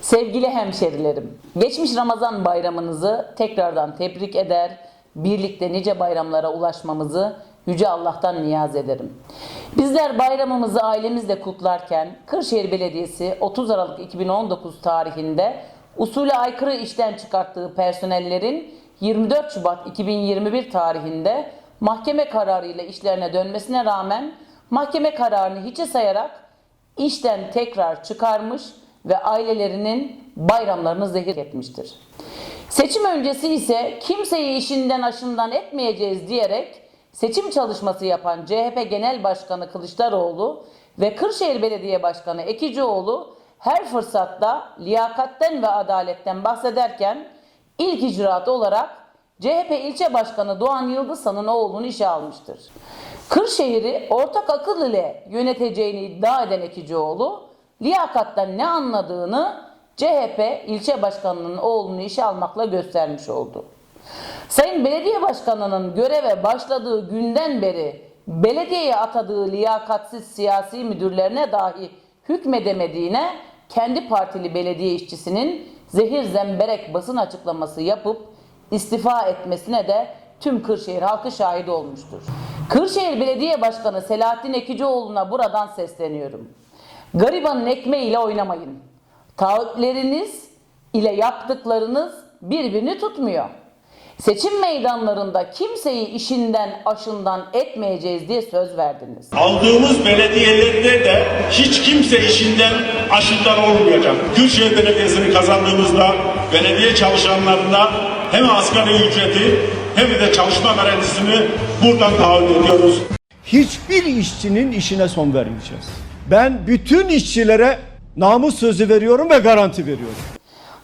Sevgili hemşerilerim, geçmiş Ramazan bayramınızı tekrardan tebrik eder, birlikte nice bayramlara ulaşmamızı Yüce Allah'tan niyaz ederim. Bizler bayramımızı ailemizle kutlarken Kırşehir Belediyesi 30 Aralık 2019 tarihinde usule aykırı işten çıkarttığı personellerin 24 Şubat 2021 tarihinde mahkeme kararıyla işlerine dönmesine rağmen mahkeme kararını hiçe sayarak işten tekrar çıkarmış ve ailelerinin bayramlarını zehir etmiştir. Seçim öncesi ise kimseyi işinden aşından etmeyeceğiz diyerek seçim çalışması yapan CHP Genel Başkanı Kılıçdaroğlu ve Kırşehir Belediye Başkanı Ekicioğlu her fırsatta liyakatten ve adaletten bahsederken ilk icraat olarak CHP ilçe başkanı Doğan Yıldızhan'ın oğlunu işe almıştır. Kırşehir'i ortak akıl ile yöneteceğini iddia eden Ekicioğlu, liyakattan ne anladığını CHP ilçe başkanının oğlunu işe almakla göstermiş oldu. Sayın Belediye Başkanı'nın göreve başladığı günden beri belediyeye atadığı liyakatsiz siyasi müdürlerine dahi hükmedemediğine kendi partili belediye işçisinin zehir zemberek basın açıklaması yapıp istifa etmesine de tüm Kırşehir halkı şahit olmuştur. Kırşehir Belediye Başkanı Selahattin Ekicioğlu'na buradan sesleniyorum. Garibanın ekmeğiyle oynamayın. Taahhütleriniz ile yaptıklarınız birbirini tutmuyor. Seçim meydanlarında kimseyi işinden aşından etmeyeceğiz diye söz verdiniz. Aldığımız belediyelerde de hiç kimse işinden aşından olmayacak. Kırşehir Belediyesi'ni kazandığımızda belediye çalışanlarına hem asgari ücreti hem de çalışma garantisini buradan taahhüt ediyoruz. hiçbir işçinin işine son vermeyeceğiz. Ben bütün işçilere namus sözü veriyorum ve garanti veriyorum.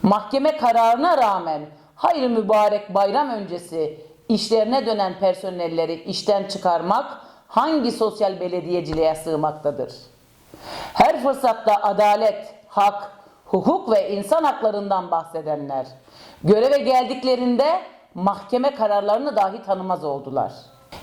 Mahkeme kararına rağmen hayır mübarek bayram öncesi işlerine dönen personelleri işten çıkarmak hangi sosyal belediyeciliğe sığmaktadır? Her fırsatta adalet, hak, hukuk ve insan haklarından bahsedenler göreve geldiklerinde mahkeme kararlarını dahi tanımaz oldular.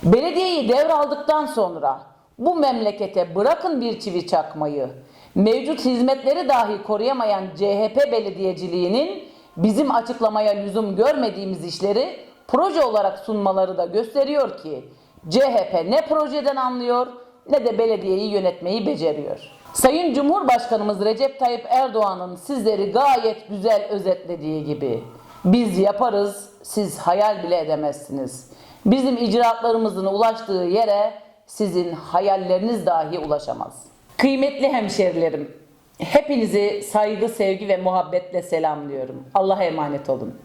Belediyeyi devraldıktan sonra bu memlekete bırakın bir çivi çakmayı, mevcut hizmetleri dahi koruyamayan CHP belediyeciliğinin bizim açıklamaya lüzum görmediğimiz işleri proje olarak sunmaları da gösteriyor ki CHP ne projeden anlıyor ne de belediyeyi yönetmeyi beceriyor. Sayın Cumhurbaşkanımız Recep Tayyip Erdoğan'ın sizleri gayet güzel özetlediği gibi biz yaparız, siz hayal bile edemezsiniz. Bizim icraatlarımızın ulaştığı yere sizin hayalleriniz dahi ulaşamaz. Kıymetli hemşerilerim, hepinizi saygı, sevgi ve muhabbetle selamlıyorum. Allah'a emanet olun.